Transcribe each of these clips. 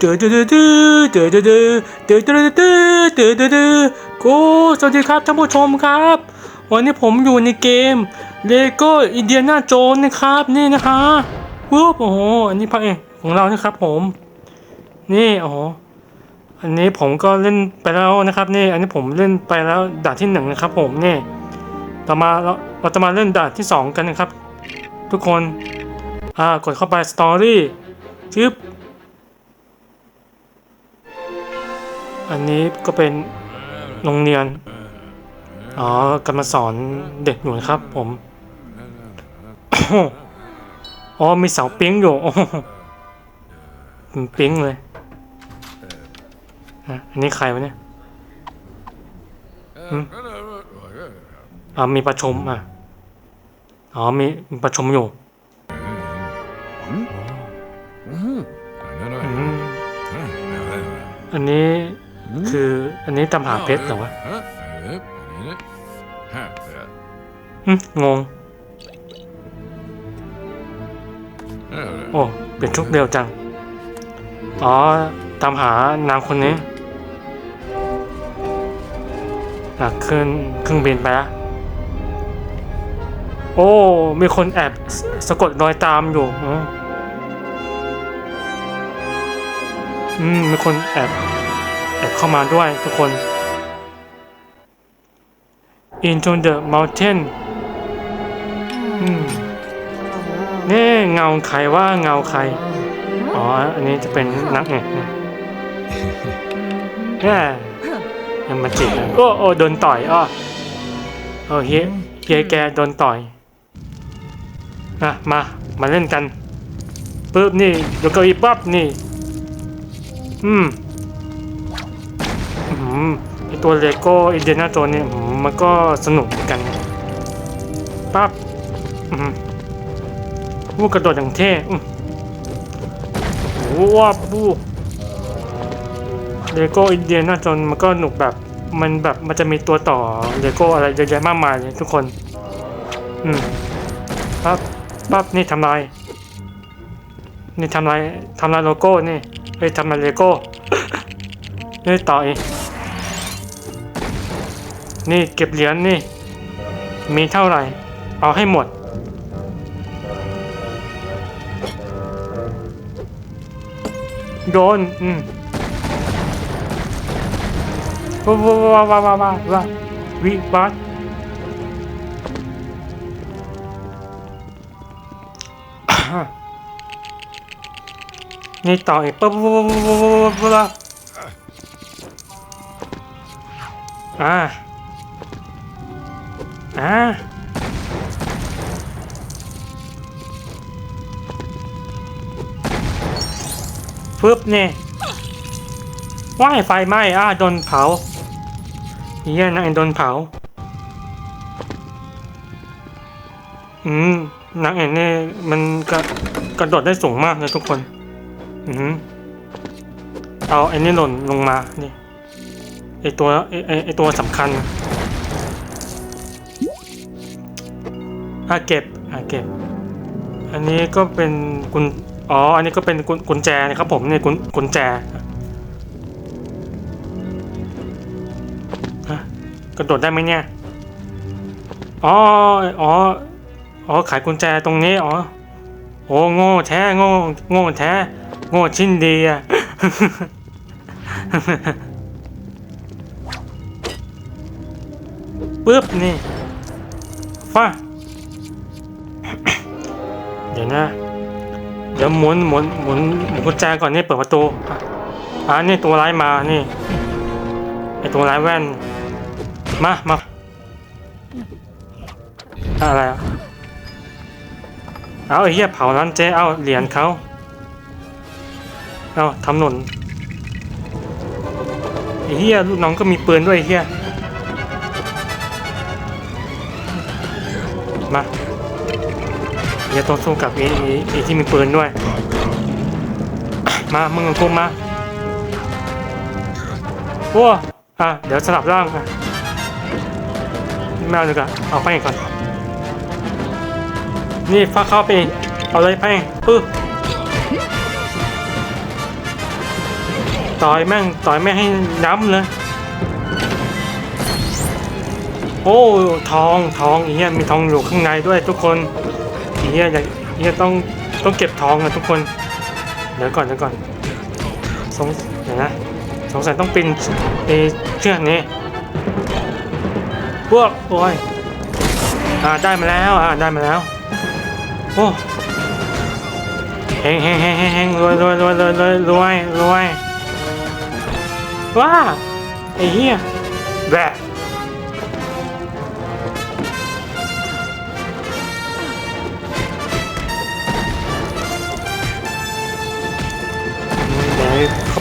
เจอเจอเจอเจอเจอเจอเจอเจอเจอเจอเจอเจอเจอเจอโอ้สวัสดีครับท่านผู้ชมครับ วันนี้ผมอยู่ในเกมเลโก้อินเดียนาโจนนะครับนี่นะคะวูบโอ้โหอันนี้พระเอกของเรานะครับผม นี่โอ้โหอันนี้ผมก็เล่นไปแล้วนะครับนี่ อันนี้ผมเล่นไปแล้วด่านที่หนึ่งนะครับ ผมนี่ต่อมาเราเราจะมาเล่นด่านที่สองกันนะครับ ทุกคนอ่ากดเข้าไปสตอรี่ชึบ อันนี้ก็เป็นโรงเรียน อ๋อกำลังสอนเด็กอยู่นะครับ ผม อ๋อ มีเสาปิ๊งอยู่โอ้โหเป็นปิ๊งเลยอะอันนี้ใครวะเนี่ยอ่ามีประชุมอะ อ๋อ มีมีประชุมอยู่อืมอันนี้ คืออันนี้ตามหาเพชรเหรอวะอืมงง โอ้เปลี่ยนชุดเร็วจัง อ๋อ ตามหานางคนนี้อะขึ้นเครื่องบินไปละโอ้ มีคนแอบสสะกดรอยตามอยู่อ๋ออืม มีคนแอบ แอบเข้ามาด้วยทุกคน Into the mountain นี่เงาใครว่าเงาใคร อ๋อ อันนี้จะเป็นนักเอกนะแย่ยังมาจิกโอ้โอ้โดนต่อยอ้อโอ้เฮ้ยเฮียแกโดนต่อยนะมา มาเล่นกันปึ๊บนี่ยกเก้าอี้ปั๊บนี่ อืม ไอตัวเลโก้อินเดียนาโจนเนี่ยมันก็สนุกเหมือนกันปั๊บอืมวูกระโดดอย่างเท่อือ้ว้าบูเลโก้อินเดียนาโจนมันก็หนุกแบบมันแบบมันจะมีตัวต่อเลโก้อะไรเยอะแยะมากมายเลยทุกคน อืมปั๊บปั๊บนี่ทำลาย นี่ทำลายทำลายโลโก้นี่เฮ้ยทำลายเลโก้นี่ต่ออีก นี่เก็บเหรียญนี่ มีเท่าไหร่ เอาให้หมด โดน อืมว้าวว้าวว้าวว้าวว้าววิบัตนี่ต่ออีกปุ๊บปุ๊บปุ๊บปุ๊บปุ๊บปุ๊บอ่า อ่าปึ๊บนี่ว่ายไฟไหม้อ่าโดนเผาเฮียนางเอ็นโดนเผา อืมนางเอ็นนี่มันกระกระโดดได้สูงมากเลยทุกคน อืมเอาไอ้นี่หล่นลงมานี่ไอตัวไอไอไอตัวสำคัญ อะเก็บอะเก็บ อันนี้ก็เป็นกุญอ๋อ อันนี้ก็เป็นกุญกุญแจนะครับผมนี่กุญกุญแจฮะกระโดดได้ไหมเนี่ย อ๋อ อ๋อ อ๋อ ขายกุญแจตรงนี้ อ๋อ โอ้โง่แท้ โง่ โง่แท้ โง่ชิ้นดีอะปึ๊บนี่ฟ้า เดี๋ยวนะเดี๋ยวหมุนหมุนหมุนหมุนกุญแจก่อนนี่เปิดประตูอะอ่านี่ตัวร้ายมานี่ไอตัวร้ายแว่น มามาอะไรอะเอาไอ้เหี้ยเผาร้านเจ๊เอาเหรียญเขาเอาทำหล่นไอ้เหี้ยลูกน้องก็มีปืนด้วยไอ้เหี้ยมา เดี๋ยวต้องสู้กับไอ้ไอ้ที่มีปืนด้วย มามึงกับกูมาโอ้อะเดี๋ยวสลับร่างอะไม่เอาดีกว่าเอาไปก่อน นี่ฟ้าเข้าไปเอาเลยไปปึ๊บต่อยแม่งต่อยแม่งให้น้ำเลยโอ้ทองทองอีเหี้ยมีทองอยู่ข้างในด้วยทุกคน อีเหี้ยอยากอีเหี้ยต้องต้องเก็บทองนะทุกคนเดี๋ยวก่อนเดี๋ยวก่อนสงเดี๋ยวนะสงสัยต้องปีนไอเชือกนี้พวกโอ้ยอ่าได้มาแล้วอ่าได้มาแล้วโอ้เฮงเฮงเฮงเฮงรวยรวยรวยรวยรวยรวยรวยว้าไอ้เหี้ยแบะ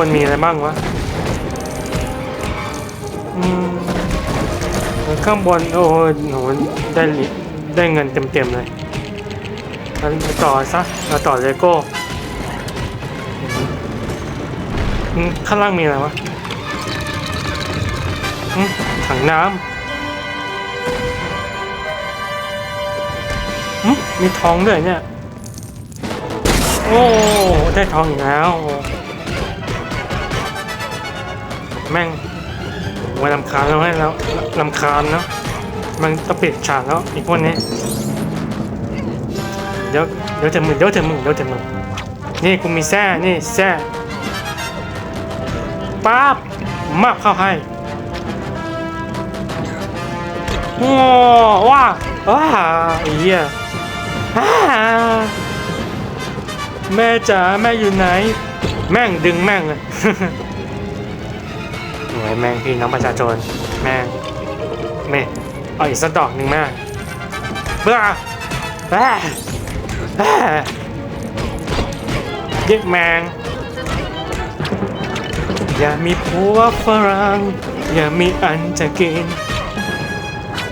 ข้างบนมีอะไรบ้างวะอืมข้างบน โอ้โหได้ได้เงินเต็มๆเลยงั้นต่อซะเราต่อเลโก้อืมข้างล่างมีอะไรวะอืมถังน้ำอืมมีทองด้วยเนี่ย โอ้ ได้ทองอีกแล้ว แม่งมาลำคาญแล้วให้แล้วลำคาญเนาะมันต้องปิดฉากแล้วอีกวกนี้เดี๋ยวเดี๋ยวจะมึงเดี๋ยวจะมึงเดี๋ยวจะมึงนี่กูมีแซ่นี่แซ่ปั๊บมาเข้าให้โอ้ว้าว้าอ้เหี้ยอ้าแม่จ๋าแม่อยู่ไหน แม่งดึงแม่งเลย วย แม่งพี่น้องประชาชนแม่งแม่เอาอีกสักดอกหนึ่งแม่เบ้าแบ้แบ้เด็กแมงอย่ามีผัวฝรั่งอย่ามีอันจะกิน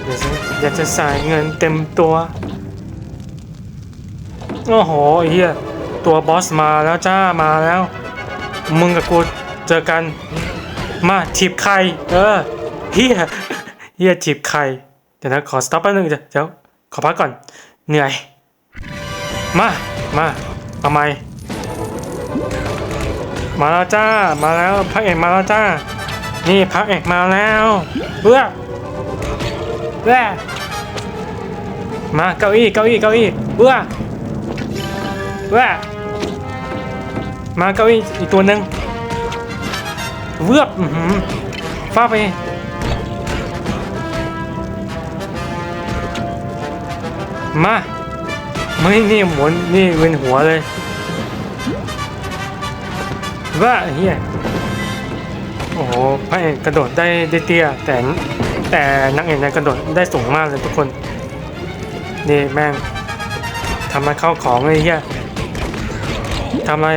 อยากจะอยากจะใส่เงินเต็มตัว โอ้โหเฮียตัวบอสมาแล้วจ้ามาแล้ว มึงกับกูเจอกัน มาถีบไข่เออเฮียเฮียถีบไข่เดี๋ยวนะขอสต็อปแป๊บนึงเดี๋ยวเดี๋ยวขอพักก่อน เหนื่อย มามาเอาไมมาแล้วจ้ามาแล้วพักเอกมาแล้วจ้า นี่พักเอกมาแล้วเพื่อเพื่อมาเก้าอี้เก้าอี้เก้าอี้เพื่อว่ามาเก้าอี้อีกตัวหนึ่ง เวือบฟาไป มาไม่นี่หมุนนี่เวียนหัวเลยว่าเฮียโอ้โหพระเอกกระโดดได้ได้เตี้ยแต่แต่นักเอกนั้นกระโดดได้สูงมากเลยทุกคน นี่แม่งทำอะไรเข้าของไอ้เหี้ยทำอะไร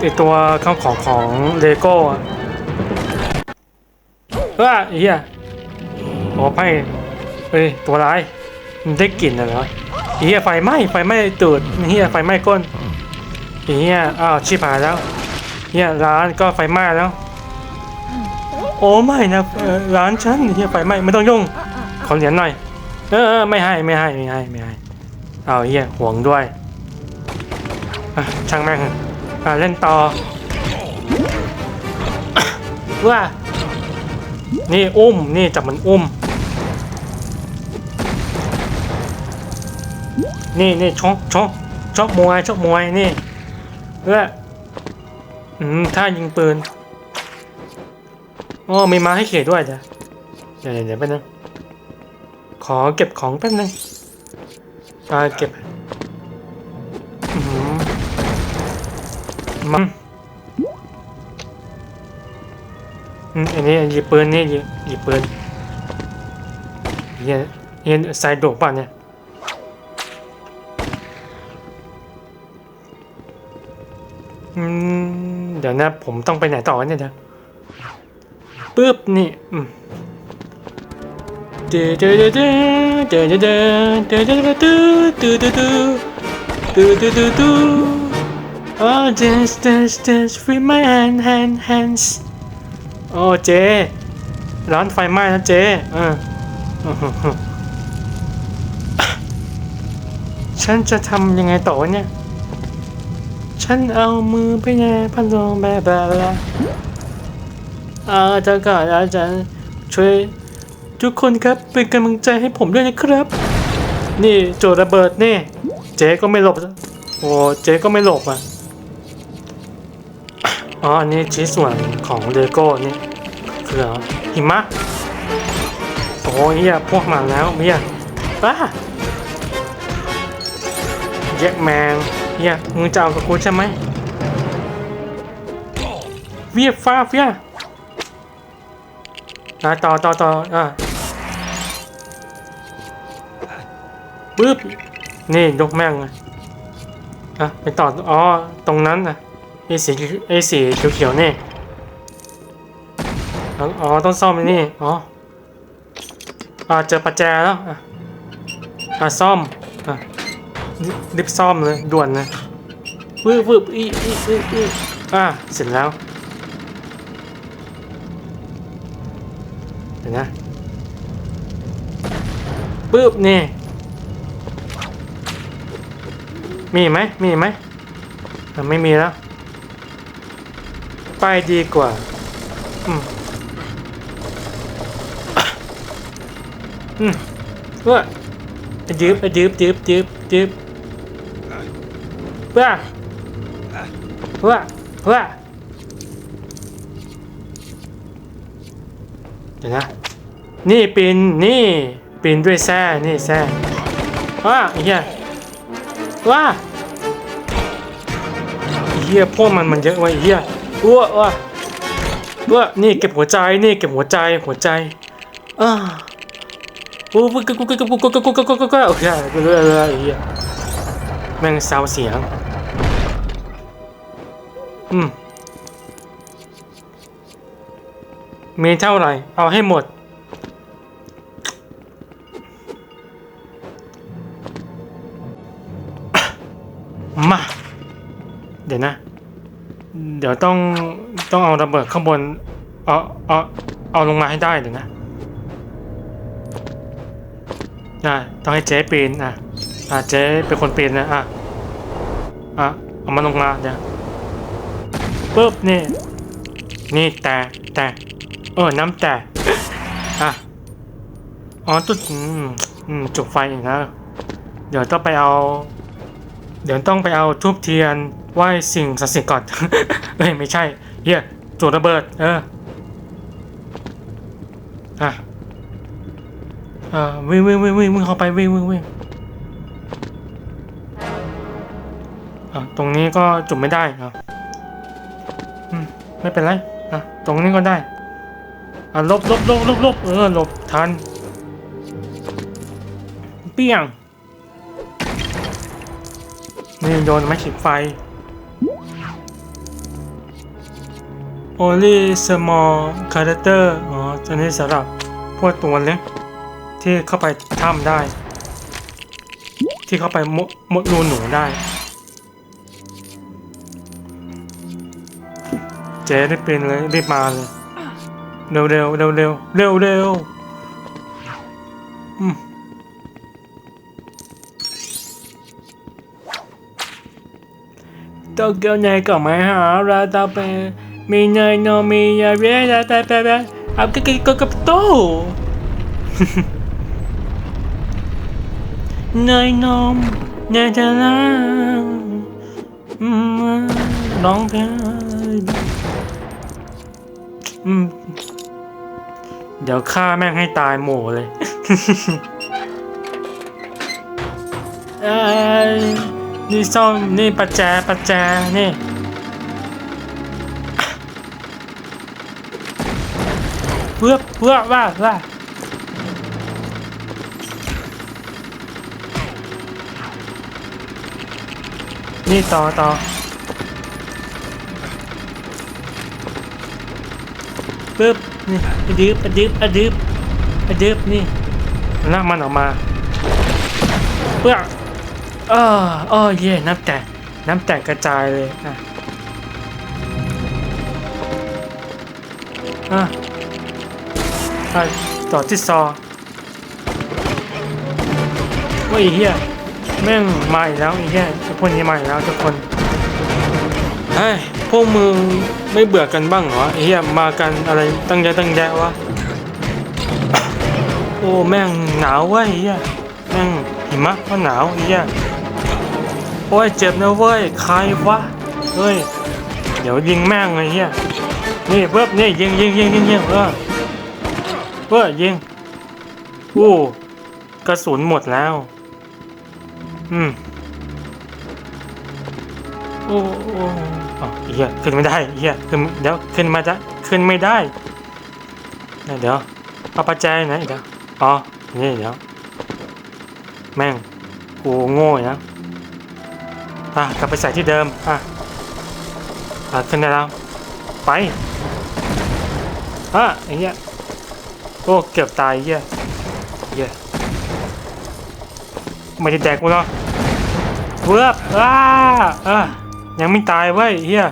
ไอตัวข้าของของเลโก้อะว่าไอ้เหี้ยโอ้ไพ่เอ้ยตัวร้ายมันได้กลิ่นอะไรวะไอ้เหี้ยไฟไหม้ไฟไหม้ตูดไอ้เหี้ยไฟไหม้ก้นไอ้เหี้ยอ้าวชิบหายแล้วเหี้ยร้านก็ไฟไหม้แล้ว โอ้ไม่นะร้านฉันเหี้ยไฟไหม้ไม่ต้องยุ่งขอเหรียญหน่อยเออเอไม่ให้ไม่ให้ไม่ให้ไม่ให้เอาเฮียห่วงด้วยช่างแม่ง อะเล่นต่อว่านี่อุ้ม นี่จับมันอุ้ม นี่นี่ชกชกชกมวยชกมวยนี่เพื่ออืมท่ายิงปืนอ๋อมีมาให้เขียด้วยจ้ะเดี๋ยวเดี๋ยวเดี๋ยวแป๊บนึงขอเก็บของแป๊บนึงอ่าเก็บ มันอืมอันนี้หยิบปืนนี่หยิบหยิบปืนเฮียเฮียใส่โดกป่ะเนี่ยอืมเดี๋ยวนะผมต้องไปไหนต่อวะเนี่ยเดี๋ยวปึ๊บนี่อืม Du du โอ้เจสเจสเจสฟรีแมนแฮน hands โอ้เจ ร้านไฟไหม้นะเจเออฉันจะทำยังไงต่อเนี่ย ฉันเอามือไปแย่พันลงแบบแบบละเออเจ้าก็อาจารย์ช่วยทุกคนครับเป็นกำลังใจให้ผมด้วยนะครับ นี่โจระเบิดนี่ เจ๊ก็ไม่หลบ โอ้เจ๊ก็ไม่หลบอะ อ๋อ อันนี้ชิ้นส่วนของเลโก้นี่คืออะไรหิมะ โอ้ยเหี้ยพวกมาแล้วเมียป้าแยกแมงเฮียมึงจะเอากับกูใช่ไหมเวียฟ้าเวียอะต่อต่อต่ออะปึ๊บ นี่ยกแม่งเลยอะไปต่อ อ๋อ ตรงนั้นอะ ไอสีไอสีเขียวๆนี่อ๋อต้องซ่อมอ้นี่อ๋ออ่าเจอประแจแล้วอะซ่อมอะรีบซ่อมเลยด่วนเลยวืบวืบอีอีอีอีอะเสร็จแล้วเดี๋ยวนะปึ๊บนี่มีไหมมีไหมไม่มีแล้ว ไปดีกว่า อืมอืมเพื่อยืบยืบยืบยืบยืบเพื่อเพื่อเพื่อเดี๋ยวนะ นี่ปีนนี่ปีนด้วยแส้นี่แส้ว้าอ้เหี้ยว้าอ้เหี้ยพวกมันมันเยอะว่ะไอ้เหี้ย อ้วว้าว้านี่เก็บหัวใจนี่เก็บหัวใจหัวใจอ่าโอ้กูกูกูกูกูกูกูกูกูกูกูโอเคกูรู้แล้วไอ้เหี้ยแม่งซาวเสียงอืมมีเท่าไหร่เอาให้หมดมาเดี๋ยวนะ เดี๋ยวต้องต้องเอาระเบิดข้างบน เอาเอาเอาลงมาให้ได้เดี๋ยวนะอะต้องให้เจ๊ปีนอะอะเจ๊เป็นคนปีนนะอะอะเอามาลงมาเดี๋ยวปุ๊บนี่นี่แต่แต่เออน้ำแต่อะอ๋อตุ๊ดอืมจุดไฟอีกนะเดี๋ยวต้องไปเอา เดี๋ยวต้องไปเอาทูบเทียนไหว้สิ่งศักดิ์สิทธิ์ก่อนเอ้ย ไม่ใช่เฮียจุดระเบิด เอออะเอ่อวิ่งวิ่งวิ่งวิ่งวิ่งเข้าไปวิ่งวิ่งวิ่งอะตรงนี้ก็จุดไม่ได้ครับอืมไม่เป็นไรอะตรงนี้ก็ได้อะลบลบลบลบลบเออหลบทันเปี้ยง นี่โยนไม้ขีดไฟ only small character อ๋อตัวนี้สำหรับพวกตัวเล็กที่เข้าไปถ้ำได้ ที่เข้าไปมดมดรูหนูได้ เจ๊ได้เป็นเลยรีบมาเลย เร็วเร็วเร็วเร็วเร็วเร็วอืม ต้องเกียวใหญ่ก็ไม่หาราต่อไปมีเนยโนมียาเรียแต่แต่แต่เอากระกิกกับโตเนยนมเนยจะล้างร้องเพลงเดี๋ยวฆ่าแม่งให้ตายหมู่เลยเอ้ย นี่ซ่อมนี่ประแจประแจนี่เพื่อเพื่อว่าว่านี่ต่อต่อปึ๊บนี่อะดึบอะดึบอะดึบอะดึบนี่ลากมันออกมาเพื่อ เออเออเย่น้ำแตกน้ำแตกกระจายเลยอะอะอะต่อที่ซอว่าไอ้เหี้ยแม่งมาอีกแล้วไอ้เหี้ยไอ้พวกนี้มาอีกแล้วทุกคนเฮ้ยพวกมึงไม่เบื่อกันบ้างเหรอไอ้เฮียมากันอะไรตั้งเยอะตั้งแยะวะโอ้แม่งหนาวเว้ยไอ้เฮียแม่งหิมะก็หนาวไอ้เฮีย โอ้ยเจ็บนะเว้ยใครวะเฮ้ยเดี๋ยวยิงแม่งเลยเฮียนี่เพิ่มนี่ยิงยิงยิงยิงยิงเออเพื่อยิงอู้กระสุนหมดแล้ว อืมโอ้โอ้อ๋อเฮียขึ้นไม่ได้เฮียขึ้นเดี๋ยวขึ้นมาจะขึ้นไม่ได้เดี๋ยวเอาปัจจัยไหนเดี๋ยวอ๋อนี่เดี๋ยวแม่งกูโง่อีกนะ อะกลับไปใส่ที่เดิม อะอะขึ้นได้แล้ว ไป อะไอ้เหี้ย โอ้ เกือบตายเหี้ยเหี้ยไม่ได้แดกกูเนาะเวิบอ้าอะยังไม่ตายเว้ยเฮีย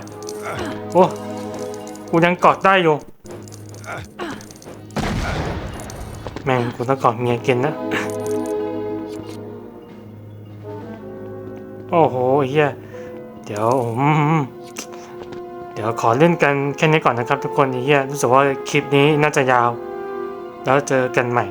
โอ้ กูยังกอดได้อยู่ แม่งกูต้องกอดเมียกินนะ โอ้โหเฮียเดี๋ยวอืมเดี๋ยวขอเล่นกันแค่นี้ก่อนนะครับทุกคนเฮียรู้สึกว่าคลิปนี้น่าจะยาว แล้วเจอกันใหม่